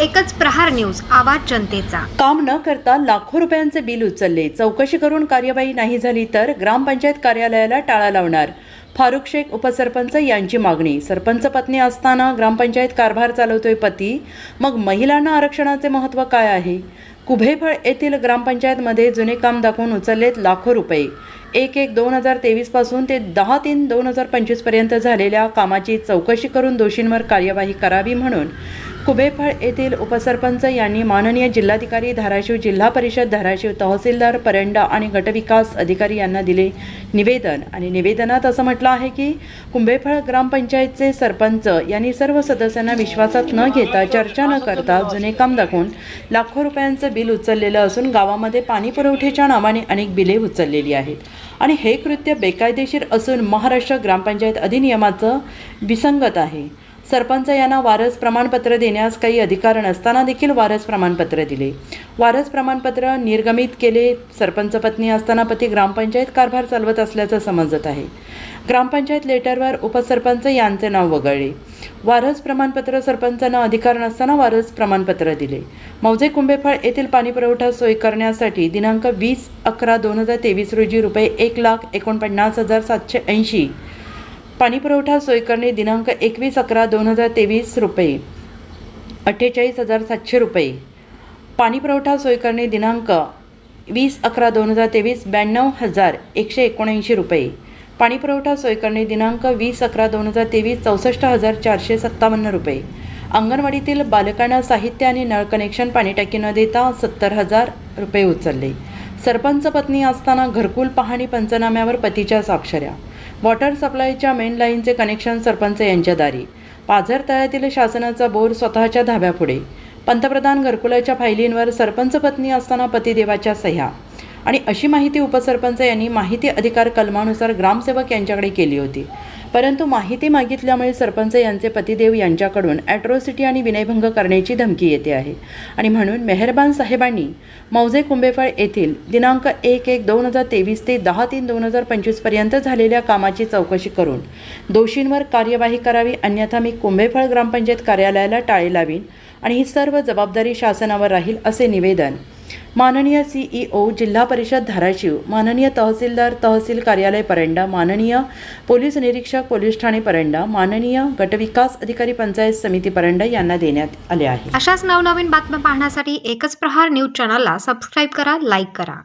एकच प्रहार न्यूज आवाज जनतेचा. काम न करता लाखो रुपयांचे बिल उचलले. चौकशी करून कार्यवाही नाही झाली तर ग्रामपंचायत कार्यालयाला टाळा लावणार. फारुख शेख उपसरपंच यांची मागणी. सरपंच पत्नी असताना ग्रामपंचायत कारभार चालवतोय पती. मग महिलांना आरक्षणाचे महत्त्व काय आहे? कुभेफळ येथील ग्रामपंचायतमध्ये जुने काम दाखवून उचललेत लाखो रुपये. एक एक दोन हजार तेवीसपासून ते दहा तीन दोन हजार पंचवीसपर्यंत झालेल्या कामाची चौकशी करून दोषींवर कार्यवाही करावी म्हणून कुबेफळ येथील उपसरपंच यांनी माननीय जिल्हाधिकारी धाराशिव जिल्हा परिषद धाराशिव तहसीलदार परंडा आणि गटविकास अधिकारी यांना दिले निवेदन. आणि निवेदनात असं म्हटलं आहे की कुंभेफळ ग्रामपंचायतचे सरपंच यांनी सर्व सदस्यांना विश्वासात न घेता चर्चा न करता जुने काम दाखवून लाखो रुपयांचं बिल उचललेलं असून गावामध्ये पाणी पुरवठ्याच्या नावाने अनेक बिले उचललेली आहेत. आणि हे कृत्य बेकायदेशीर असून महाराष्ट्र ग्रामपंचायत अधिनियमाचं विसंगत आहे. सरपंच यांना वारस प्रमाणपत्र देण्यास काही अधिकार नसताना देखील वारस प्रमाणपत्र दिले. वारस प्रमाणपत्र निर्गमित केले सरपंच पत्नी असताना पती ग्रामपंचायत कारभार चालवत असल्याचं समजत आहे. ग्रामपंचायत लेटरवर उपसरपंच यांचे नाव वगळले. वारस प्रमाणपत्र सरपंचांना अधिकार नसताना वारस प्रमाणपत्र दिले. मौजे कुंभेफळ येथील पाणीपुरवठा सोय करण्यासाठी दिनांक वीस अकरा दोन हजार तेवीस रोजी रुपये एक लाख एकोणपन्नास हजार सातशे ऐंशी पाणीपुरवठा सोय करणे दिनांक एकवीस अकरा दोन हजार तेवीस रुपये. अठ्ठेचाळीस हजार सातशे रुपये. पाणीपुरवठा सोय करणे दिनांक वीस अकरा दोन हजार तेवीस ब्याण्णव हजार एकशे एकोणऐंशी रुपये. पाणीपुरवठा सोय करणे दिनांक वीस अकरा दोन हजार तेवीस चौसष्ट हजार चारशे सत्तावन्न रुपये. अंगणवाडीतील बालकांना साहित्य आणि नळ कनेक्शन पाणीटाकी न देता सत्तर हजार रुपये उचलले. सरपंच पत्नी असताना घरकुल पाहणी पंचनाम्यावर पतीच्या स्वाक्षऱ्या. वॉटर सप्लायच्या मेन लाईनचे कनेक्शन सरपंच यांच्या दारी. पाझर तळ्यातील शासनाचा बोर स्वतःच्या धाब्यापुढे. पंतप्रधान घरकुलाच्या फायलींवर सरपंच पत्नी असताना पतिदेवाच्या सह्या. आणि अशी माहिती उपसरपंच यांनी माहिती अधिकार कलमानुसार ग्रामसेवक यांच्याकडे केली होती. परंतु माहिती मागितल्यामुळे सरपंच यांचे पतिदेव यांच्याकडून ॲट्रॉसिटी आणि विनयभंग करण्याची धमकी येते आहे. आणि म्हणून मेहरबान साहेबांनी मौजे कुंभेफळ येथील दिनांक एक एक दोन हजार तेवीस ते दहा तीन दोन हजार पंचवीसपर्यंत झालेल्या कामाची चौकशी करून दोषींवर कार्यवाही करावी अन्यथा मी कुंभेफळ ग्रामपंचायत कार्यालयाला टाळे लावीन आणि ही सर्व जबाबदारी शासनावर राहील असे निवेदन माननीय सीईओ जिल्हा परिषद धाराशिव माननीय तहसीलदार तहसील कार्यालय परंडा माननीय पोलीस निरीक्षक पोलीस ठाणे परंडा माननीय गटविकास अधिकारी पंचायत समिती परंडा यांना देण्यात आले आहे. अशाच नवनवीन बातम्या पाहण्यासाठी एकच प्रहार न्यूज चॅनलला सबस्क्राईब करा लाईक करा.